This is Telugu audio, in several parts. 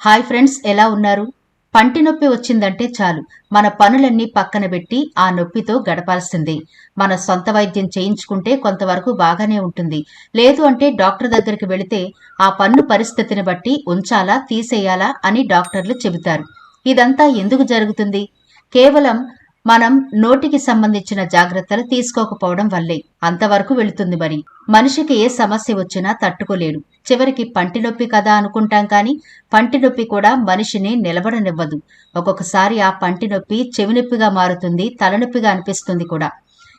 హాయ్ ఫ్రెండ్స్ ఎలా ఉన్నారు? పంటి నొప్పి వచ్చిందంటే చాలు. మన పనులన్నీ పక్కన పెట్టి ఆ నొప్పితో గడపాల్సిందే. మన సొంత వైద్యం చేయించుకుంటే కొంతవరకు బాగానే ఉంటుంది. లేదు అంటే డాక్టర్ దగ్గరికి వెళితే ఆ పన్ను పరిస్థితిని బట్టి ఉంచాలా తీసేయాలా అని డాక్టర్లు చెబుతారు. ఇదంతా ఎందుకు జరుగుతుంది? కేవలం మనం నోటికి సంబంధించిన జాగ్రత్తలు తీసుకోకపోవడం వల్లే అంతవరకు వెళుతుంది మరి. మనిషికి ఏ సమస్య వచ్చినా తట్టుకోలేడు. చివరికి పంటి నొప్పి కదా అనుకుంటాం కానీ పంటి నొప్పి కూడా మనిషిని నిలబడనివ్వదు. ఒక్కొక్కసారి ఆ పంటి నొప్పి చెవి నొప్పిగా మారుతుంది తలనొప్పిగా అనిపిస్తుంది కూడా.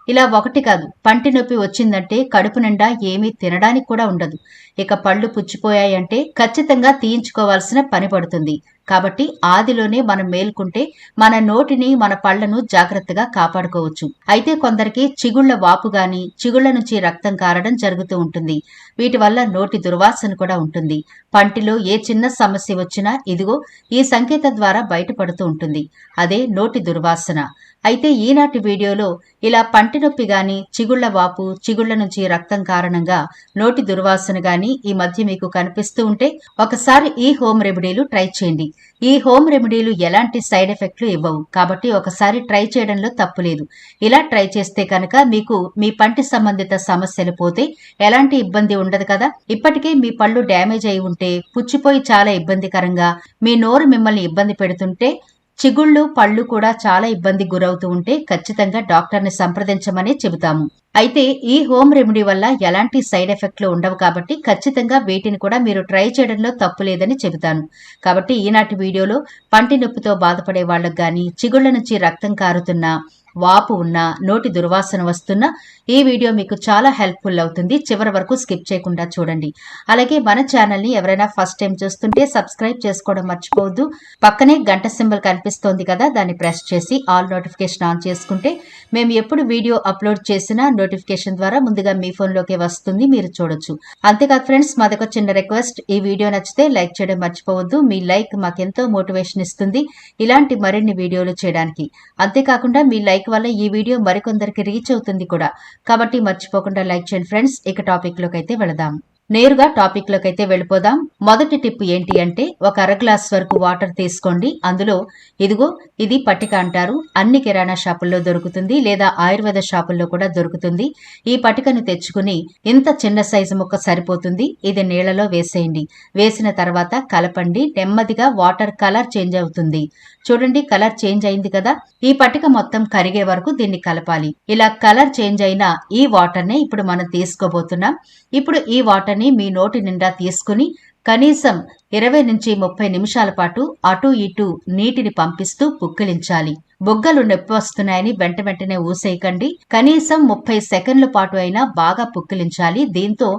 ఇలా ఒకటి కాదు పంటి నొప్పి వచ్చిందంటే కడుపు నిండా ఏమీ తినడానికి కూడా ఉండదు. ఇక పళ్ళు పుచ్చిపోయాయంటే ఖచ్చితంగా తీయించుకోవాల్సిన పని పడుతుంది. కాబట్టి ఆదిలోనే మనం మేల్కుంటే మన నోటిని మన పళ్ళను జాగ్రత్తగా కాపాడుకోవచ్చు. అయితే కొందరికి చిగుళ్ళ వాపు గాని చిగుళ్ళ నుంచి రక్తం కారడం జరుగుతూ ఉంటుంది. వీటి వల్ల నోటి దుర్వాసన కూడా ఉంటుంది. పంటిలో ఏ చిన్న సమస్య వచ్చినా ఇదిగో ఈ సంకేతం ద్వారా బయటపడుతూ ఉంటుంది. అదే నోటి దుర్వాసన. అయితే ఈనాటి వీడియోలో ఇలా పంటి నొప్పి గాని చిగుళ్ళ వాపు చిగుళ్ళ నుంచి రక్తం కారణంగా నోటి దుర్వాసన గాని ఈ మధ్య మీకు కనిపిస్తూ ఉంటే ఒకసారి ఈ హోమ్ రెమెడీలు ట్రై చేయండి. ఈ హోమ్ రెమెడీలు ఎలాంటి సైడ్ ఎఫెక్ట్లు ఇవ్వవు. కాబట్టి ఒకసారి ట్రై చేయడంలో తప్పులేదు ఇలా ట్రై చేస్తే కనుక మీకు మీ పంటి సంబంధిత సమస్యలు పోతే ఎలాంటి ఇబ్బంది ఉండదు కదా? ఇప్పటికే మీ పళ్ళు డ్యామేజ్ అయి ఉంటే పుచ్చిపోయి చాలా ఇబ్బందికరంగా మీ నోరు మిమ్మల్ని ఇబ్బంది పెడుతుంటే చిగుళ్ళు పళ్ళు కూడా చాలా ఇబ్బంది గురవుతూ ఉంటే ఖచ్చితంగా డాక్టర్ని సంప్రదించమని చెబుతాము. అయితే ఈ హోమ్ రెమెడీ వల్ల ఎలాంటి సైడ్ ఎఫెక్ట్లు ఉండవు కాబట్టి ఖచ్చితంగా వీటిని కూడా మీరు ట్రై చేయడంలో తప్పు లేదని చెబుతాను. కాబట్టి ఈనాటి వీడియోలో పంటి నొప్పితో బాధపడే వాళ్ళకు కానీ చిగుళ్ళ నుంచి రక్తం కారుతున్నా వాపు ఉన్నా నోటి దుర్వాసన వస్తున్నా ఈ వీడియో మీకు చాలా హెల్ప్ఫుల్ అవుతుంది. చివరి వరకు స్కిప్ చేయకుండా చూడండి. అలాగే మన ఛానల్ని ఎవరైనా ఫస్ట్ టైం చూస్తుంటే సబ్స్క్రైబ్ చేసుకోవడం మర్చిపోవద్దు. పక్కనే గంట సింబల్ కనిపిస్తోంది కదా దాన్ని ప్రెస్ చేసి ఆల్ నోటిఫికేషన్ ఆన్ చేసుకుంటే మేము ఎప్పుడు వీడియో అప్లోడ్ చేసినా నోటిఫికేషన్ ద్వారా ముందుగా మీ ఫోన్లోకి వస్తుంది మీరు చూడొచ్చు. అంతేకాదు ఫ్రెండ్స్ మాదొక చిన్న రిక్వెస్ట్ ఈ వీడియో నచ్చితే లైక్ చేయడం మర్చిపోవద్దు. మీ లైక్ మాకెంతో మోటివేషన్ ఇస్తుంది ఇలాంటి మరిన్ని వీడియోలు చేయడానికి. అంతేకాకుండా మీ లైక్ వల్ల ఈ వీడియో మరికొందరికి రీచ్ అవుతుంది కూడా. కాబట్టి మర్చిపోకుండా లైక్ చేయండి ఫ్రెండ్స్. ఇక టాపిక్లోకి అయితే వెళదాం. నేరుగా టాపిక్లోకి అయితే వెళ్ళిపోదాం. మొదటి టిప్ ఏంటి అంటే ఒక అర గ్లాస్ వరకు వాటర్ తీసుకోండి. అందులో ఇదిగో ఇది పట్టిక అంటారు. అన్ని కిరాణా షాపుల్లో దొరుకుతుంది లేదా ఆయుర్వేద షాపుల్లో కూడా దొరుకుతుంది. ఈ పట్టికను తెచ్చుకుని ఇంత చిన్న సైజు ముక్క సరిపోతుంది. ఇది నీళ్ళలో వేసేయండి. వేసిన తర్వాత కలపండి. నెమ్మదిగా వాటర్ కలర్ చేంజ్ అవుతుంది. చూడండి కలర్ చేంజ్ అయింది కదా. ఈ పట్టిక మొత్తం కరిగే వరకు దీన్ని కలపాలి. ఇలా కలర్ చేంజ్ అయిన ఈ వాటర్ని ఇప్పుడు మనం తీసుకోబోతున్నాం. ఇప్పుడు ఈ వాటర్ని మీ నోటి నిండా తీసుకుని కనీసం ఇరవై నుంచి ముప్పై నిమిషాల పాటు అటు ఇటు నీటిని పంపిస్తూ పుక్కిలించాలి. బొగ్గలు నొప్పి వస్తున్నాయని వెంట వెంటనే ఊసేయకండి. కనీసం ముప్పై సెకండ్ల పాటు అయినా బాగా పుక్కిలించాలి. దీంతో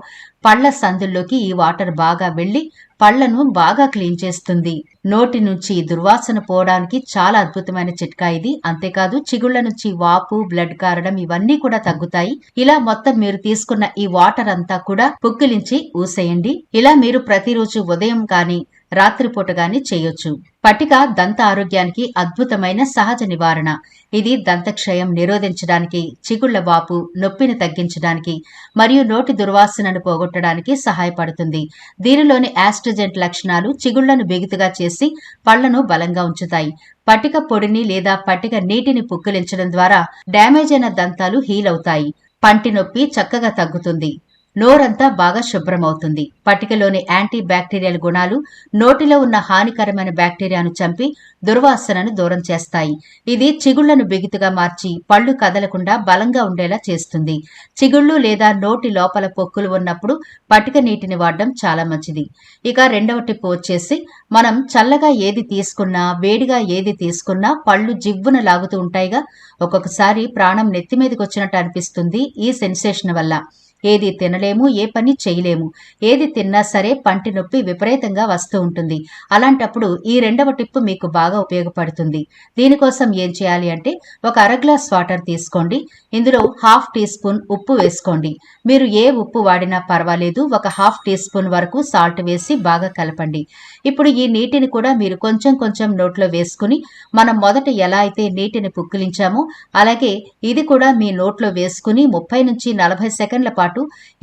పళ్ళ సందుల్లోకి ఈ వాటర్ బాగా వెళ్ళి పళ్ళను బాగా క్లీన్ చేస్తుంది. నోటి నుంచి దుర్వాసన పోవడానికి చాలా అద్భుతమైన చిట్కా ఇది. అంతేకాదు చిగుళ్ళ నుంచి వాపు బ్లడ్ కారడం ఇవన్నీ కూడా తగ్గుతాయి. ఇలా మొత్తం మీరు తీసుకున్న ఈ వాటర్ అంతా కూడా పుక్కిలించి ఊసేయండి. ఇలా మీరు ప్రతిరోజు ఉదయం కానీ రాత్రిపూట గాని చేయొచ్చు. పటిక దంత ఆరోగ్యానికి అద్భుతమైన సహజ నివారణ. ఇది దంతక్షయం నిరోధించడానికి చిగుళ్ళ వాపు నొప్పిని తగ్గించడానికి మరియు నోటి దుర్వాసనను పోగొట్టడానికి సహాయపడుతుంది. దీనిలోని యాస్ట్రజెంట్ లక్షణాలు చిగుళ్ళను బిగుతుగా చేసి పళ్ళను బలంగా ఉంచుతాయి. పటిక పొడిని లేదా పటిక నీటిని పుక్కిలించడం ద్వారా డ్యామేజ్ అయిన దంతాలు హీల్ అవుతాయి. పంటి నొప్పి చక్కగా తగ్గుతుంది. నోరంతా బాగా శుభ్రమవుతుంది. పట్టికలోని యాంటీ బ్యాక్టీరియల్ గుణాలు నోటిలో ఉన్న హానికరమైన బ్యాక్టీరియాను చంపి దుర్వాసనను దూరం చేస్తాయి. ఇది చిగుళ్ళను బిగుతుగా మార్చి పళ్ళు కదలకుండా బలంగా ఉండేలా చేస్తుంది. చిగుళ్ళు లేదా నోటి లోపల పొక్కులు ఉన్నప్పుడు పటిక నీటిని వాడడం చాలా మంచిది. ఇక రెండవ టిప్ వచ్చేసి మనం చల్లగా ఏది తీసుకున్నా వేడిగా ఏది తీసుకున్నా పళ్ళు జివ్వున లాగుతూ ఉంటాయిగా. ఒక్కొక్కసారి ప్రాణం నెత్తిమీదకి వచ్చినట్టు అనిపిస్తుంది ఈ సెన్సేషన్ వల్ల. ఏది తినలేము ఏ పని చేయలేము. ఏది తిన్నా సరే పంటి నొప్పి విపరీతంగా వస్తూ ఉంటుంది. అలాంటప్పుడు ఈ రెండవ టిప్పు మీకు బాగా ఉపయోగపడుతుంది. దీనికోసం ఏం చేయాలి అంటే ఒక అర గ్లాస్ వాటర్ తీసుకోండి. ఇందులో హాఫ్ టీ స్పూన్ ఉప్పు వేసుకోండి. మీరు ఏ ఉప్పు వాడినా పర్వాలేదు. ఒక హాఫ్ టీ స్పూన్ వరకు సాల్ట్ వేసి బాగా కలపండి. ఇప్పుడు ఈ నీటిని కూడా మీరు కొంచెం కొంచెం నోట్లో వేసుకుని మనం మొదట ఎలా అయితే నీటిని పుక్కిలించామో అలాగే ఇది కూడా మీ నోట్లో వేసుకుని ముప్పై నుంచి నలభై సెకండ్ల పాటు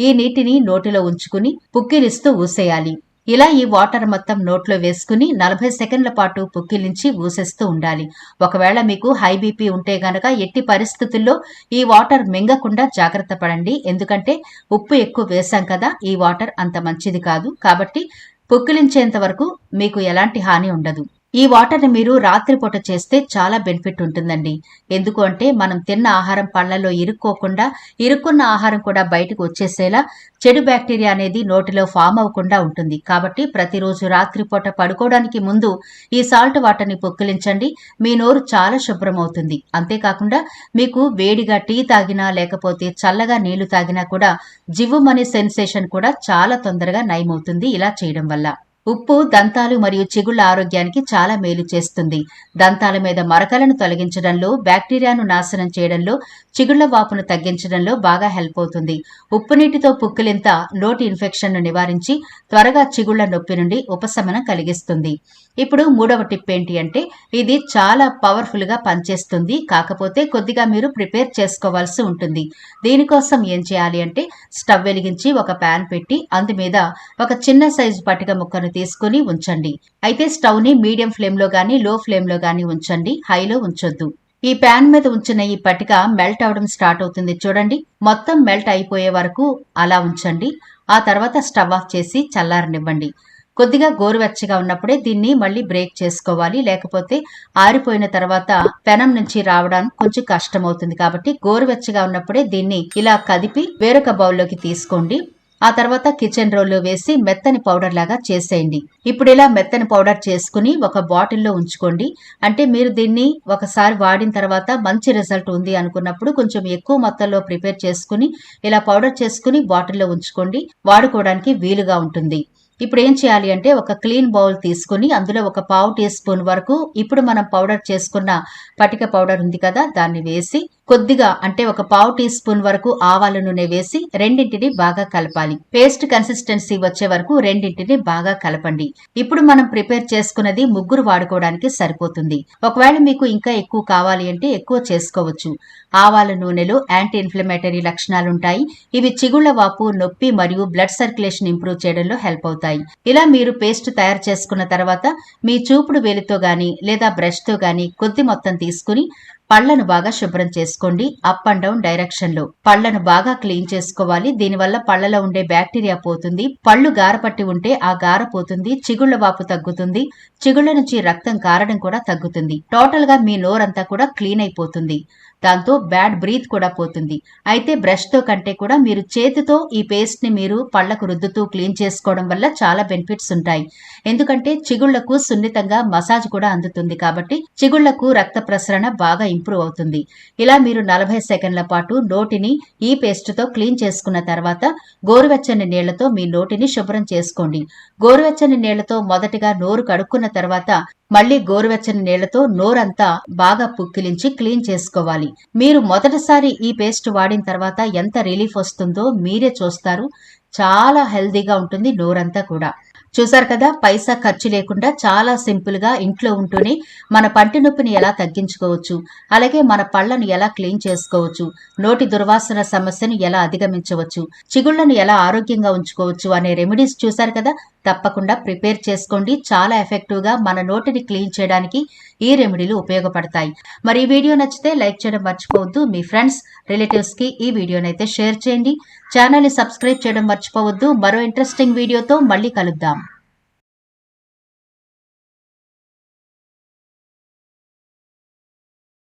ఈ నీటిని నోటిలో ఉంచుకుని పుక్కిలిస్తూ ఊసేయాలి. ఇలా ఈ వాటర్ మొత్తం నోట్లో వేసుకుని నలభై సెకండ్ల పాటు పుక్కిలించి ఊసేస్తూ ఉండాలి. ఒకవేళ మీకు హై బీపీ ఉంటే గనక ఎట్టి పరిస్థితుల్లో ఈ వాటర్ మింగకుండా జాగ్రత్త పడండి. ఎందుకంటే ఉప్పు ఎక్కువ వేశాం కదా ఈ వాటర్ అంత మంచిది కాదు. కాబట్టి పుక్కిలించేంత వరకు మీకు ఎలాంటి హాని ఉండదు. ఈ వాటర్ని మీరు రాత్రిపూట చేస్తే చాలా బెనిఫిట్ ఉంటుందండి. ఎందుకు అంటే మనం తిన్న ఆహారం పళ్ళలో ఇరుక్కోకుండా ఇరుక్కున్న ఆహారం కూడా బయటకు వచ్చేసేలా చెడు బ్యాక్టీరియా అనేది నోటిలో ఫామ్ అవ్వకుండా ఉంటుంది. కాబట్టి ప్రతిరోజు రాత్రిపూట పడుకోవడానికి ముందు ఈ సాల్ట్ వాటర్ని పొక్కిలించండి. మీ నోరు చాలా శుభ్రమవుతుంది అంతేకాకుండా మీకు వేడిగా టీ తాగినా లేకపోతే చల్లగా నీళ్ళు తాగినా కూడా జివ్వుమనే సెన్సేషన్ కూడా చాలా తొందరగా నయమవుతుంది ఇలా చేయడం వల్ల. ఉప్పు దంతాలు మరియు చిగుళ్ళ ఆరోగ్యానికి చాలా మేలు చేస్తుంది. దంతాల మీద మరకలను తొలగించడంలో బ్యాక్టీరియాను నాశనం చేయడంలో చిగుళ్ళ వాపును తగ్గించడంలో బాగా హెల్ప్ అవుతుంది. ఉప్పు నీటితో పుక్కిలింత నోటి ఇన్ఫెక్షన్ను నివారించి త్వరగా చిగుళ్ళ నొప్పి నుండి ఉపశమనం కలిగిస్తుంది. ఇప్పుడు మూడవ టిప్ ఏంటి అంటే ఇది చాలా పవర్ఫుల్గా పనిచేస్తుంది. కాకపోతే కొద్దిగా మీరు ప్రిపేర్ చేసుకోవాల్సి ఉంటుంది. దీనికోసం ఏం చేయాలి అంటే స్టవ్ వెలిగించి ఒక ప్యాన్ పెట్టి అందు మీద ఒక చిన్న సైజు పటిక ముక్కను తీసుకుని ఉంచండి. అయితే స్టవ్ని మీడియం ఫ్లేమ్లో గానీ లో ఫ్లేమ్లో ఉంచండి. హైలో ఉంచొద్దు. ఈ ప్యాన్ మీద ఉంచిన ఈ పటిక మెల్ట్ అవడం స్టార్ట్ అవుతుంది. చూడండి మొత్తం మెల్ట్ అయిపోయే వరకు అలా ఉంచండి. ఆ తర్వాత స్టవ్ ఆఫ్ చేసి చల్లారనివ్వండి. కొద్దిగా గోరువెచ్చగా ఉన్నప్పుడే దీన్ని మళ్ళీ బ్రేక్ చేసుకోవాలి. లేకపోతే ఆరిపోయిన తర్వాత పెనం నుంచి రావడం కొంచెం కష్టం అవుతుంది కాబట్టి గోరువెచ్చగా ఉన్నప్పుడే దీన్ని ఇలా కదిపి వేరొక బౌల్లోకి తీసుకోండి. ఆ తర్వాత కిచెన్ రోల్లో వేసి మెత్తని పౌడర్ లాగా చేసేయండి. ఇప్పుడు ఇలా మెత్తని పౌడర్ చేసుకుని ఒక బాటిల్లో ఉంచుకోండి. అంటే మీరు దీన్ని ఒకసారి వాడిన తర్వాత మంచి రిజల్ట్ ఉంది అనుకున్నప్పుడు కొంచెం ఎక్కువ మొత్తంలో ప్రిపేర్ చేసుకుని ఇలా పౌడర్ చేసుకుని బాటిల్లో ఉంచుకోండి. వాడుకోవడానికి వీలుగా ఉంటుంది. ఇప్పుడు ఏం చేయాలి అంటే ఒక క్లీన్ బౌల్ తీసుకుని అందులో ఒక పావు టీ స్పూన్ వరకు ఇప్పుడు మనం పౌడర్ చేసుకున్న పటిక పౌడర్ ఉంది కదా దాన్ని వేసి కొద్దిగా అంటే ఒక పావు టీ స్పూన్ వరకు ఆవాల నూనె వేసి రెండింటిని బాగా కలపాలి. పేస్ట్ కన్సిస్టెన్సీ వచ్చే వరకు రెండింటిని బాగా కలపండి. ఇప్పుడు మనం ప్రిపేర్ చేసుకున్నది ముగ్గురు వాడుకోవడానికి సరిపోతుంది. ఒకవేళ మీకు ఇంకా ఎక్కువ కావాలి అంటే ఎక్కువ చేసుకోవచ్చు. ఆవాల నూనెలో యాంటీ ఇన్ఫ్లమేటరీ లక్షణాలుంటాయి. ఇవి చిగుళ్ళ వాపు నొప్పి మరియు బ్లడ్ సర్క్యులేషన్ ఇంప్రూవ్ చేయడంలో హెల్ప్ అవుతాయి. ఇలా మీరు పేస్ట్ తయారు చేసుకున్న తర్వాత మీ చూపుడు వేలితో గాని లేదా బ్రష్తో గాని కొద్ది మొత్తం తీసుకుని పళ్ళను బాగా శుభ్రం చేసుకోండి. అప్ అండ్ డౌన్ డైరెక్షన్లో. పళ్ళను బాగా క్లీన్ చేసుకోవాలి. దీనివల్ల పళ్ళలో ఉండే బ్యాక్టీరియా పోతుంది. పళ్ళు గారపట్టి ఉంటే ఆ గార పోతుంది. చిగుళ్ళ వాపు తగ్గుతుంది. చిగుళ్ళ నుంచి రక్తం కారడం కూడా తగ్గుతుంది. టోటల్గా మీ నోరంతా కూడా క్లీన్ అయిపోతుంది. దాంతో బ్యాడ్ బ్రీత్ కూడా పోతుంది. అయితే బ్రష్తో కంటే కూడా మీరు చేతితో ఈ పేస్ట్ని మీరు పళ్ళకు రుద్దుతూ క్లీన్ చేసుకోవడం వల్ల చాలా బెనిఫిట్స్ ఉంటాయి. ఎందుకంటే చిగుళ్ళకు సున్నితంగా మసాజ్ కూడా అందుతుంది కాబట్టి చిగుళ్ళకు రక్త ప్రసరణ బాగా ఇంప్రూవ్ అవుతుంది. ఇలా మీరు నలభై సెకండ్ల పాటు నోటిని ఈ పేస్ట్తో క్లీన్ చేసుకున్న తర్వాత గోరువెచ్చని నీళ్ళతో మీ నోటిని శుభ్రం చేసుకోండి. గోరువెచ్చని నీళ్ళతో మొదటిగా నోరు కడుక్కున్న తర్వాత మళ్ళీ గోరువెచ్చని నీళ్ళతో నోరంతా బాగా పుక్కిలించి క్లీన్ చేసుకోవాలి. మీరు మొదటిసారి ఈ పేస్ట్ వాడిన తర్వాత ఎంత రిలీఫ్ వస్తుందో మీరే చూస్తారు. చాలా హెల్దీగా ఉంటుంది నోరంతా కూడా. చూసారు కదా పైసా ఖర్చు లేకుండా చాలా సింపుల్గా ఇంట్లో ఉంటూనే మన పంటి నొప్పిని ఎలా తగ్గించుకోవచ్చు అలాగే మన పళ్ళను ఎలా క్లీన్ చేసుకోవచ్చు నోటి దుర్వాసన సమస్యను ఎలా అధిగమించవచ్చు చిగుళ్ళను ఎలా ఆరోగ్యంగా ఉంచుకోవచ్చు అనే రెమెడీస్ చూసారు కదా తప్పకుండా ప్రిపేర్ చేసుకోండి. చాలా ఎఫెక్టివ్గా మన నోటిని క్లీన్ చేయడానికి ఈ రెమెడీలు ఉపయోగపడతాయి. మరి ఈ వీడియో నచ్చితే లైక్ చేయడం మర్చిపోవద్దు. మీ ఫ్రెండ్స్ రిలేటివ్స్కి ఈ ఈ వీడియోనైతే షేర్ చేయండి. ఛానల్ని సబ్స్క్రైబ్ చేయడం మర్చిపోవద్దు. మరో ఇంట్రెస్టింగ్ వీడియోతో మళ్ళీ కలుద్దాం.